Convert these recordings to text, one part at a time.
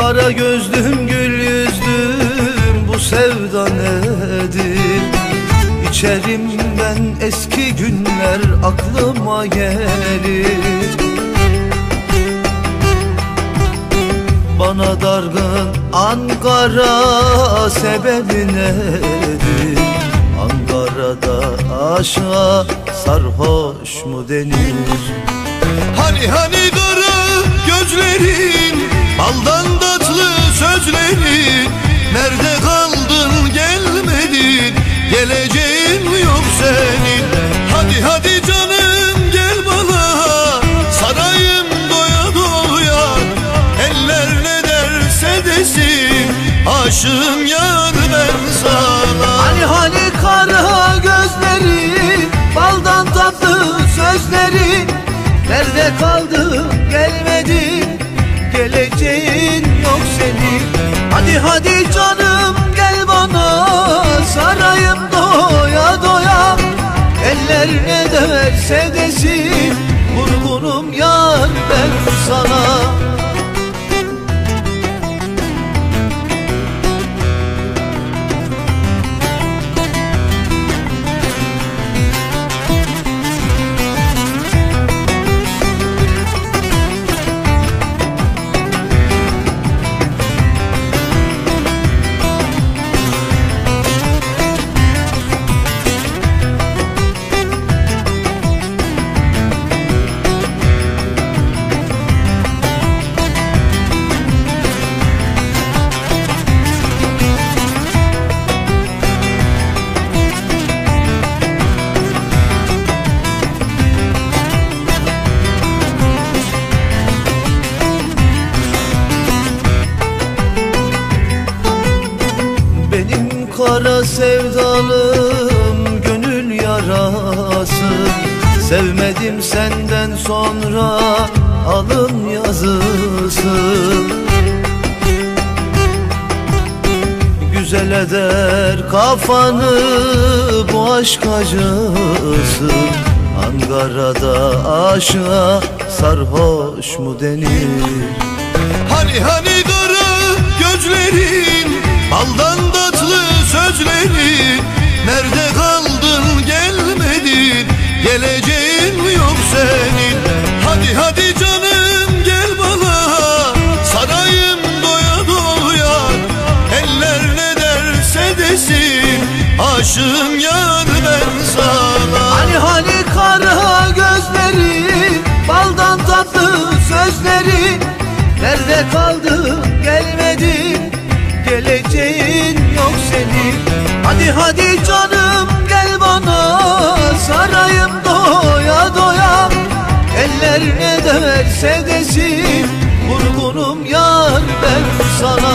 Kara gözlüm gül yüzlüm bu sevda nedir? İçerimden eski günler aklıma gelir. Bana dargın Ankara sebebi nedir? Ankara'da aşağı sarhoş mu denir? Hani hani kara gözlerin Nerede kaldı gelmedi. Geleceğin yok senin. Hadi hadi canım gel bana. Sarayım doya doya. Eller ne derse desin. Vurgunum yar ben sana kara sevdalım gönül yarası. Sevmedim senden sonra alın yazısı. Güzel eder kafanı bu aşk acısı. Ankara'da aşığa sarhoş mu denir? Hani hani Aşığım yar ben sana. Hani hani kara gözleri Baldan tatlı sözleri. Nerede kaldı gelmedi Geleceğin yok senin. Hadi hadi canım gel bana Sarayım doya doya. Eller ne derse desin Vurgunum yar ben sana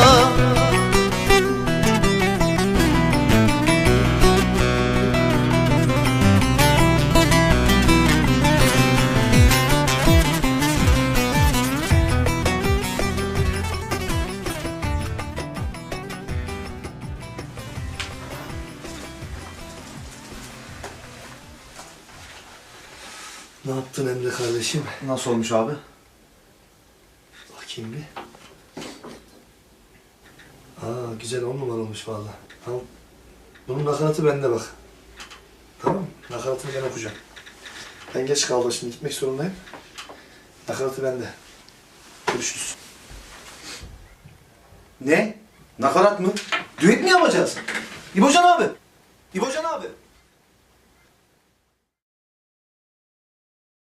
Ne yaptın Emre kardeşim? Nasıl olmuş abi? Bakayım bir. Aa güzel on numara olmuş valla. Tamam. Bunun nakaratı bende bak. Tamam mı? Nakaratını ben okuyacağım. Ben geç kaldım şimdi gitmek zorundayım. Nakaratı bende. Görüşürüz. Ne? Nakarat mı? Düet mi yapacağız? İbocan abi. İbocan abi.